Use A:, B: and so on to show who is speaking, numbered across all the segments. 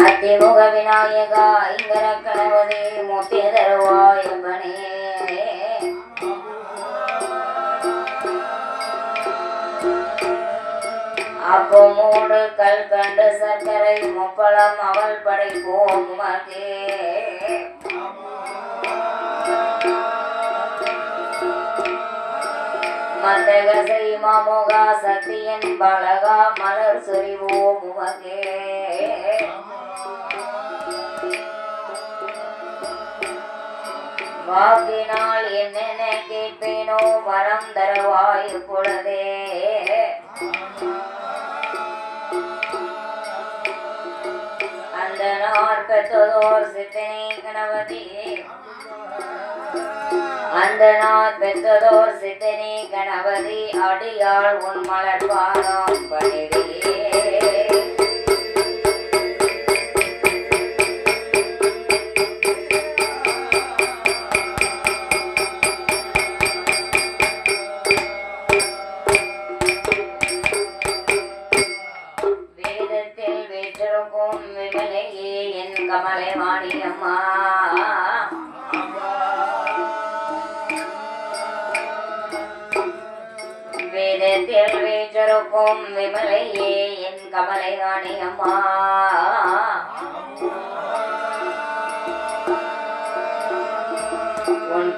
A: அத்திமுக விநாயகா இங்கர கணவதி முத்திய தருவாயப்பனே அப்போ மூடு கல் கண்டு சர்க்கரை முப்பழம் அவள் படை போகுமகே மந்தகசை மாமோகா சக்தியின் பலகா மலர் சொரிவோ முகே வாக்கினால் என்னென்ன கேட்பேனோ வரம் தருவாய் பொழுதே. அந்த நாள் சித்தனை கணவதி அந்த பெற்றதோர் சித்தனி கணபதி அடியாள் உன் மலர்வானம் பணிவே. வேதத்தில்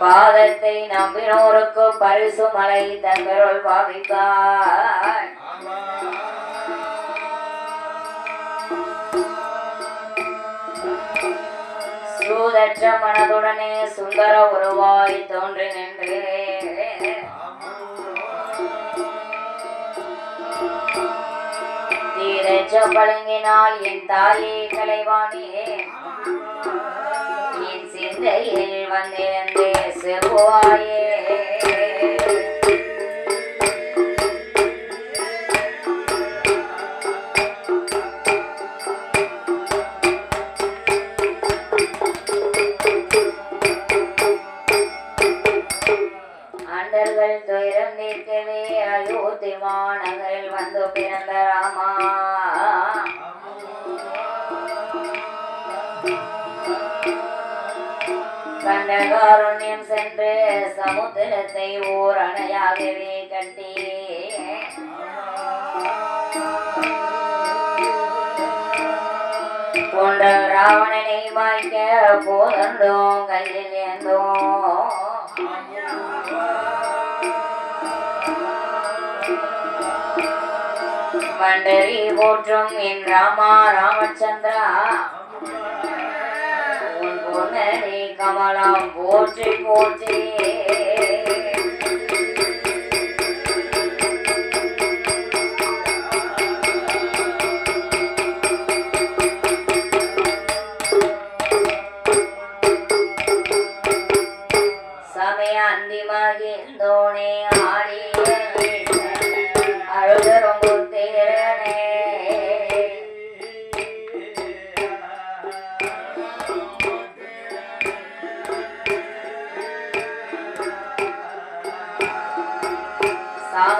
A: பாதத்தை நம்பினோருக்கு பரிசு மலை தங்கருள் பாவிப்பாய் சூதற்ற மனதுடனே சுந்தர உருவாய் தோன்றி நின்று. தீரச்ச பழங்கினால் என் தாயே கலைவாணியே என் சிந்தையில் வந்திருந்தேன் Iya. கண்டகாருண்யம் சென்று சமுத்திரத்தை ஓரணையாகவே அணையாகவே கட்டி. கொண்ட ராவணனை மாய்க்க போதண்டோம் கையில் ஏந்தோம். மண்டரி போற்றும் என் ராமா ராமச்சந்திரா. உன் பொன்னடி দামারাম ভোটে ভোটে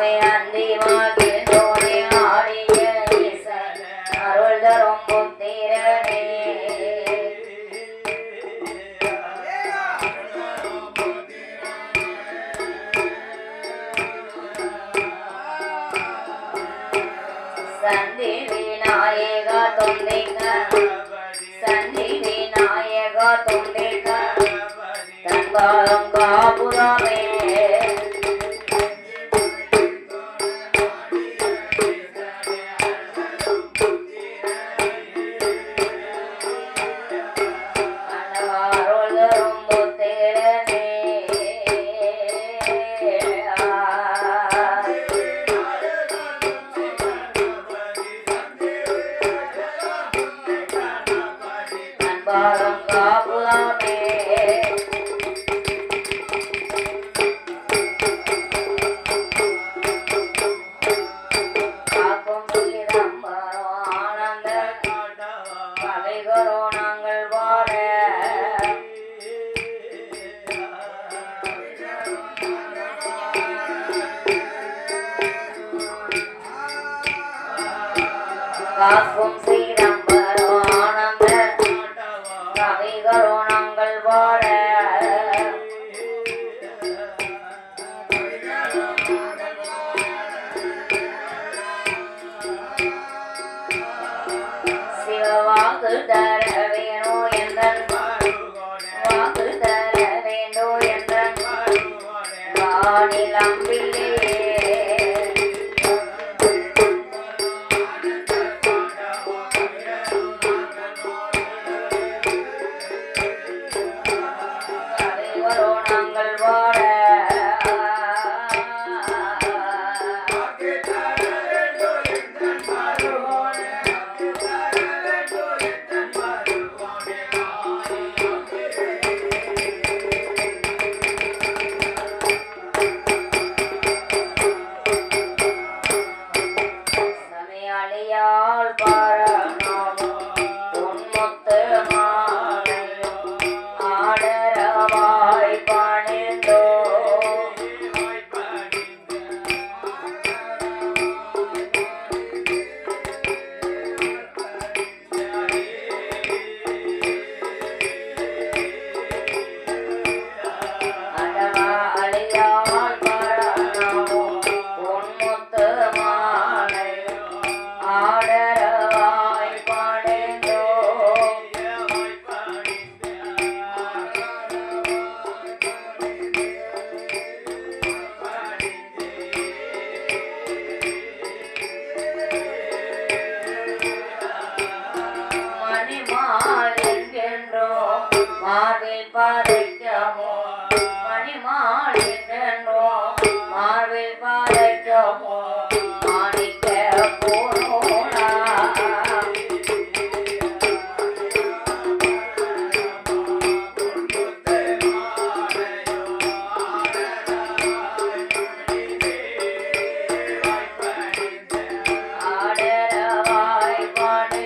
A: Area. மார்பில் பாதைக்கமோ மணிமாளிகோ மார்பில் பாதைக்கமோ மாணிக்க போனோனா. ஆடரவாய் பாடு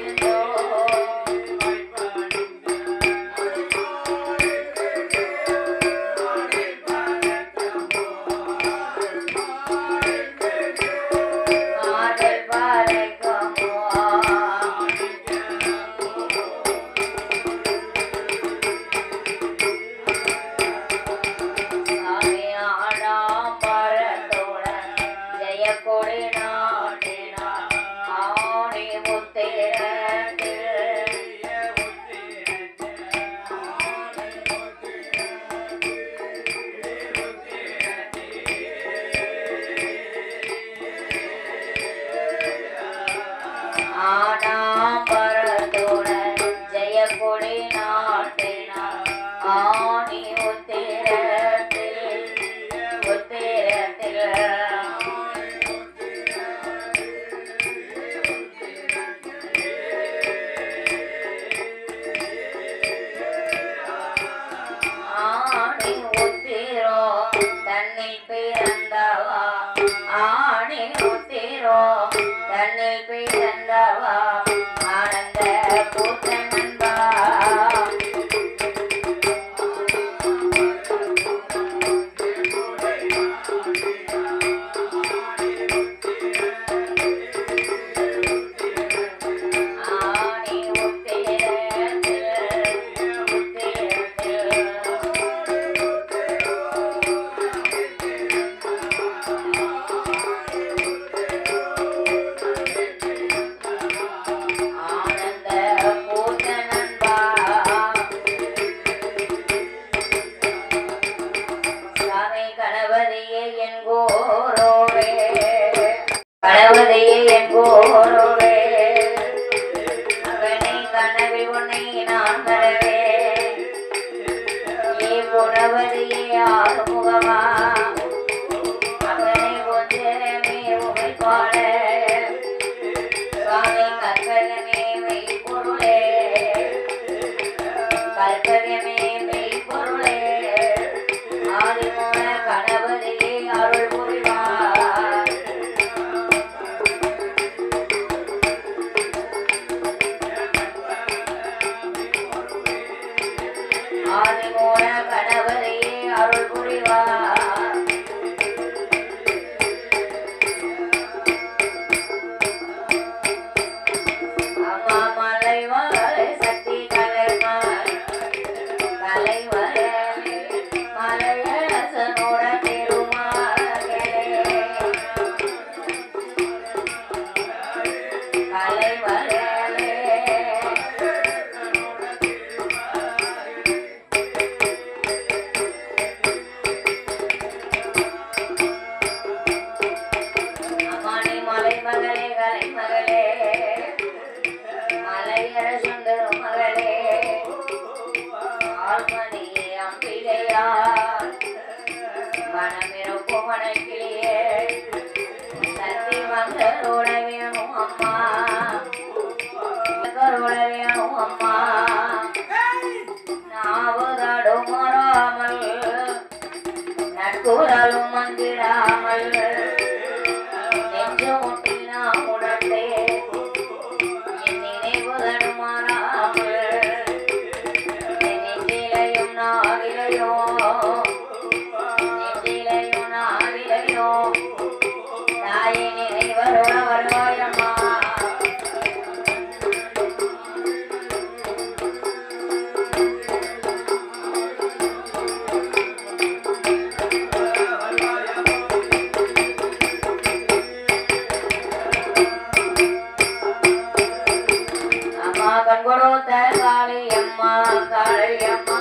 A: உறவழியே ஆகமுகமா கொடுத்த காளி அம்மா காளி அம்மா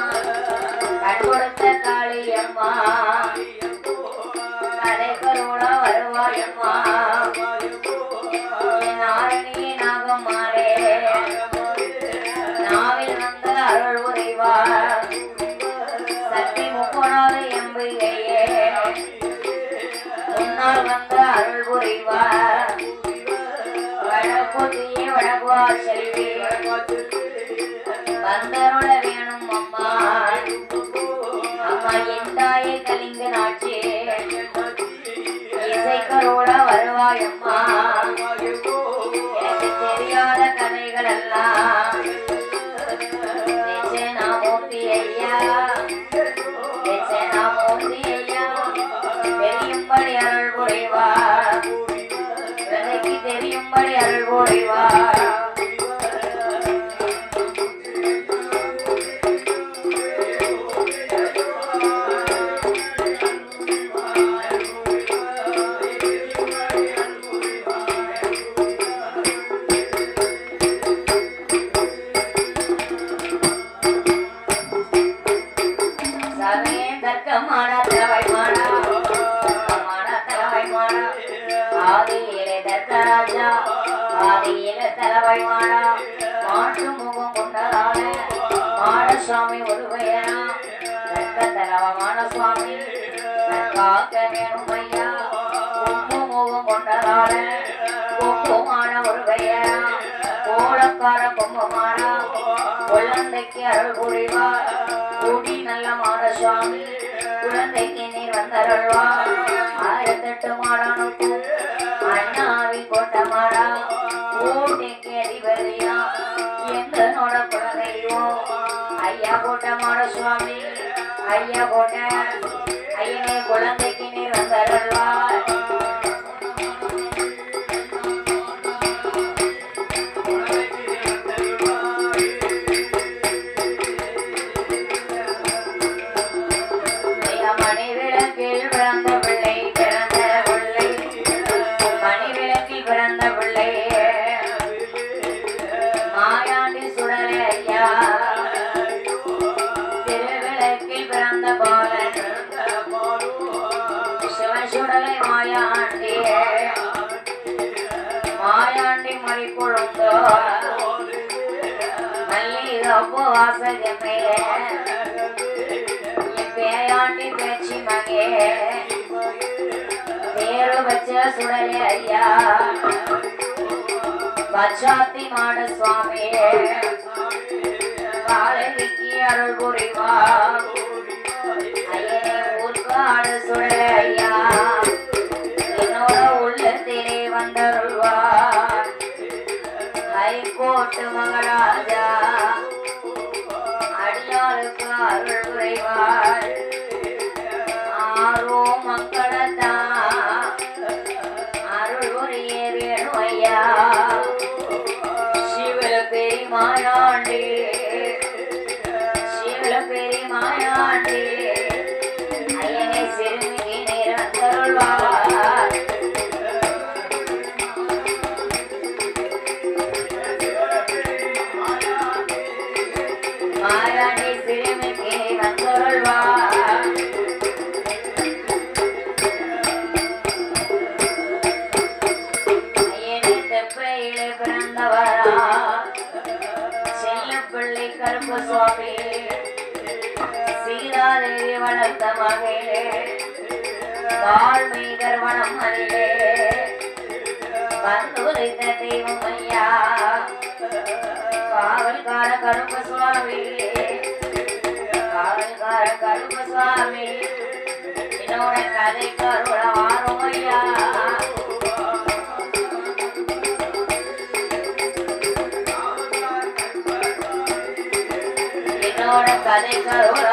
A: கண் கொடுத்த காளி அம்மா கடைக்கரோட வருவாயம்மா நாரணி நாகம்மாளே நாவில் வந்து அருள் உரைவார் சக்தி முப்பனாறு எம்பிகையே. முன்னால் வந்து அருள் புரிவார் வடகுவா செல்வி வருவாயம்மா தெரியாத கதைகள் எல்லாம் தட்சிணாமூர்த்தி ஐயா. தட்சிணாமூர்த்தி ஐயா. தெரியும்படி அருள் புரிவார். தெரியும்படி அருள் புரிவார். ஆதியிலே தலைவை முகம் கொண்டதால மாடசுவாமி ஒருவையனா? தர்க்க தலைவமான சுவாமி காக்க வேணும் ஐயா. கொம்பு முகம் கொண்டதால கொம்புமான ஒருவையனா? கோலக்கார கொம்புமானா? குழந்தைக்கு அருள் புரிவார். கூடி நல்ல மாட குழந்தைக்கு நீர் வந்தருள்வார். ஆயிரத்தெட்டு மாடானுக்கும் அண்ணாவி கொண்ட மாடா ஊட்டிக்கு அதிபதியா எங்களோட குலதெய்வம் ஐயா போட்ட மாட சுவாமி ஐயா போட்ட ஐயனே குழந்தைக்கு நீ வந்தருள்வார் மாயாண்டி குழந்தோ கொழுந்தோ மல்லிகப்பு வாசகமே பேயாண்டி பேச்சு மகே பேரு வச்ச சுடலே ஐயா பச்சாத்தி மாட சுவாமியே காலகிக்கு அருள் புரிவா ஐயனே ஊர்காடு சுடலே ஐயா மகாராஜா. அடியாளுக்கு அருள் புரிவார். ஆரோ மக்களத்தா அருள் புரிய வேணும் சிவல சிவல மகளே வாழ்மை கர்வணம் அல்லே வந்துரைத்த தெய்வம் ஐயா. காவல்கார கருப்ப சுவாமி காவல்கார கருப்ப சுவாமி என்னோட கதை கருட வாரும் ஐயா. என்னோட கதை கருட